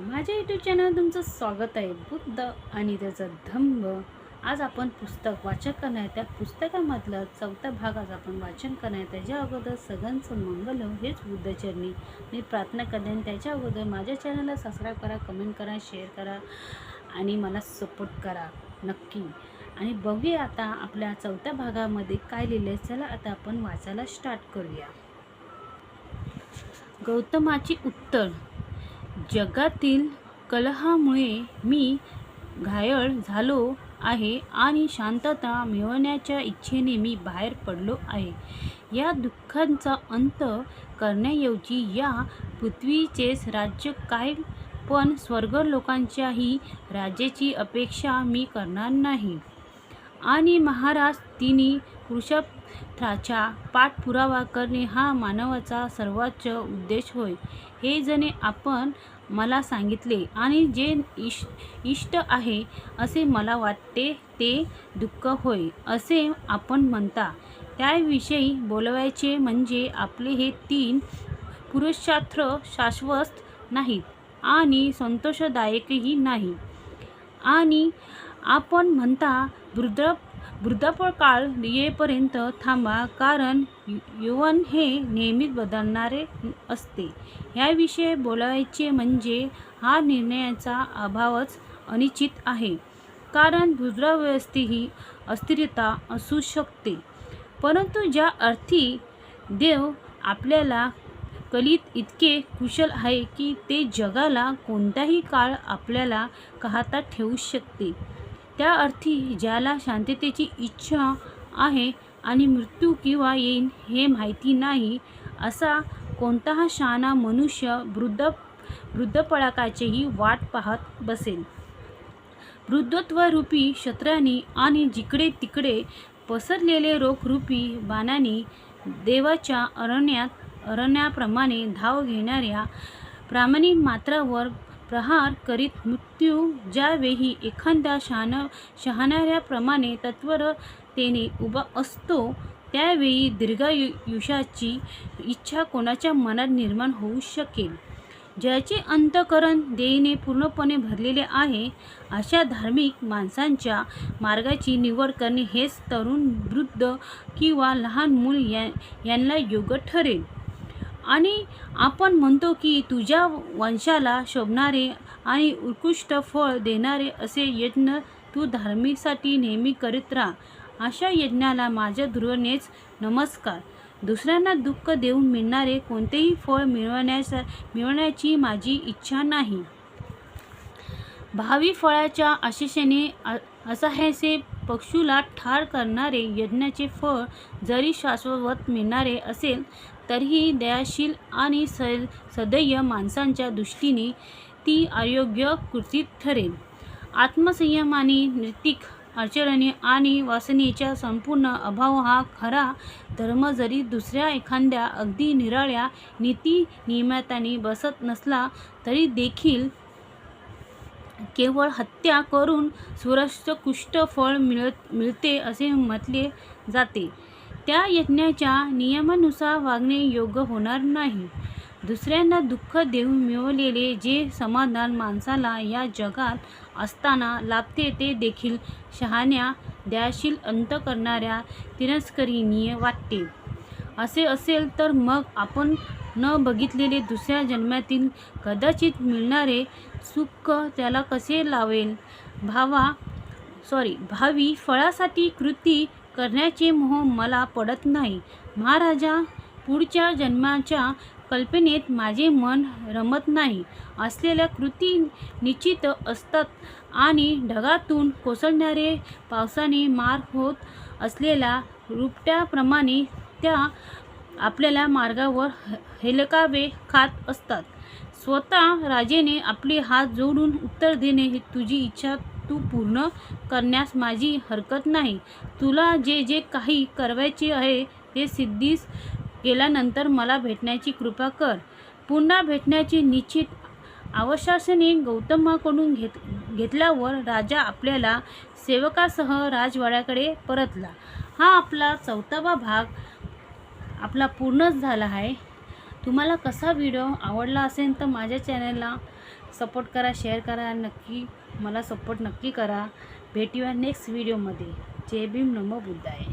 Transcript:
माझ्या YouTube channel तुमचं स्वागत आहे. बुद्ध आणि त्याचा धम्म. आज आपण पुस्तक वाचन करणार त्या पुस्तकामधलं चौथा भाग आज आपण वाचन करणार त्याच्या अगोदर सगळ्यांचं मंगल हेच बुद्धचरणी मी प्रार्थना करते त्याच्या अगोदर माझ्या चॅनलला सबस्क्राईब करा कमेंट करा शेअर करा आणि मला सपोर्ट करा. नक्की. आणि बघूया आता आपल्या चौथ्या भागामध्ये काय लिहिलं आहे चला आता आपण वाचायला स्टार्ट करूया. गौतमाची उत्तर. जगातील कलहामुळे मी घायळ झालो आहे आणि शांतता मिळवण्याच्या इच्छेने मी बाहेर पडलो आहे. या दुःखांचा अंत करण्याऐवजी या पृथ्वीचेच राज्य काय? पण स्वर्ग लोकांच्याही राजेची अपेक्षा मी करणार नाही. आणि महाराज तिन्ही वृषभथ्राचा पाठपुरावा करणे हा मानवाचा सर्वोच्च उद्देश होय. हे जणे आपण मला सांगितले आणि जे इश इष्ट आहे असे मला वाटते ते दुःख होय असे आपण म्हणता. त्याविषयी बोलवायचे म्हणजे आपले हे तीन पुरुषार्थ शाश्वत नाहीत आणि संतोषदायकही नाही. आणि आपण म्हणता वृद्ध वृद्धापळ काळ येईपर्यंत थांबा कारण यवन यौवन हे नेहमीच बदलणारे असते. ह्याविषयी बोलायचे म्हणजे हा निर्णयाचा अभावच अनिश्चित आहे. कारण वृद्धावस्थेही अस्थिरता असू शकते. परंतु ज्या अर्थी देव आपल्याला कलित इतके कुशल आहे की ते जगाला कोणताही काळ आपल्याला हातात ठेवू शकते. त्या अर्थी ज्याला शांततेची इच्छा आहे आणि मृत्यू किंवा येईन हे माहिती नाही असा कोणताहा शहाणा मनुष्य वृद्ध वृद्धपळाकाचीही वाट पाहत बसेल. वृद्धत्वरूपी शस्त्रांनी आणि जिकडे तिकडे पसरलेले रोखरूपी बाणांनी देवाच्या अरण्यात अरण्याप्रमाणे धाव घेणाऱ्या प्रामाणिक मात्रावर प्रहार करीत मृत्यू ज्यावेळी एखाद्या शहाण शहाणाऱ्याप्रमाणे तत्परतेने उभा असतो त्यावेळी दीर्घायुष्याची इच्छा कोणाच्या मनात निर्माण होऊ शकेल? ज्याचे अंतकरण देयने पूर्णपणे भरलेले आहे अशा धार्मिक माणसांच्या मार्गाची निवड करणे हेच तरुण वृद्ध किंवा लहान मूल या यांना योग्य ठरेल. आणि आपण म्हणतो की तुझ्या वंशाला शोभणारे आणि उत्कृष्ट फळ देणारे असे यज्ञ तू धार्मिकसाठी नेहमी करीत राहा. अशा यज्ञाला माझ्या ध्रुवनेच नमस्कार. दुसऱ्यांना दुःख देऊन मिळणारे कोणतेही फळ मिळवण्याचा मिळवण्याची माझी इच्छा नाही. भावी फळाच्या आशिषेने असह्याचे पक्षूला ठार करणारे यज्ञाचे फळ जरी शाश्वत मिळणारे असेल तरीही दयाशील आणि स सदैय माणसांच्या दृष्टीने ती अयोग्य कृतीत ठरेल. आत्मसंयमाने नैतिक आचरणे आणि वासनेचा संपूर्ण अभाव हा खरा धर्म जरी दुसऱ्या एखाद्या अगदी निराळ्या नीती नियमाताने बसत नसला तरी देखील केवळ हत्या करून सुरक्षकुष्ट फळ मिळत मिळते असे म्हटले जाते. त्या यज्ञाच्या नियमानुसार वागणे योग्य होणार नाही. दुसऱ्यांना दुःख देऊन मिळवलेले जे समाधान माणसाला या जगात असताना लाभते ते देखील शहाण्या द्याशील अंत करणाऱ्या तिरस्करणीय वाटते. असे असेल तर मग आपण न बघितलेले दुसऱ्या जन्मातील कदाचित मिळणारे सुख त्याला कसे लावेल भावा सॉरी भावी फळासाठी कृती करण्याचे मोह मला पडत नाही. महाराजा पुढच्या जन्माच्या कल्पनेत माझे मन रमत नाही. असलेल्या कृती निश्चित असतात आणि ढगातून कोसळणारे पावसाने मार होत असलेल्या रुपट्याप्रमाणे त्या आपल्याला मार्गावर हेलकावे खात असतात. स्वतः राजेने आपले हात जोडून उत्तर देणे ही तुझी इच्छा तू पूर्ण करण्यास माझी हरकत नाही. तुला जे जे काही करायचे आहे हे सिद्धीस गेल्यानंतर मला भेटण्याची कृपा कर. पुन्हा भेटण्याची निश्चित आश्वासने गौतमाकडून घेत घेतल्यावर राजा आपल्याला सेवकासह राजवाड्याकडे परतला. हा आपला चौथावा भाग आपला पूर्णच झाला आहे. तुम्हाला कसा व्हिडिओ आवडला असेल तर माझ्या चॅनलला सपोर्ट करा शेअर करा आणि नक्की मला सपोर्ट नक्की करा. भेटूया नेक्स्ट व्हिडिओमध्ये जय भीम नमो बुद्धाय.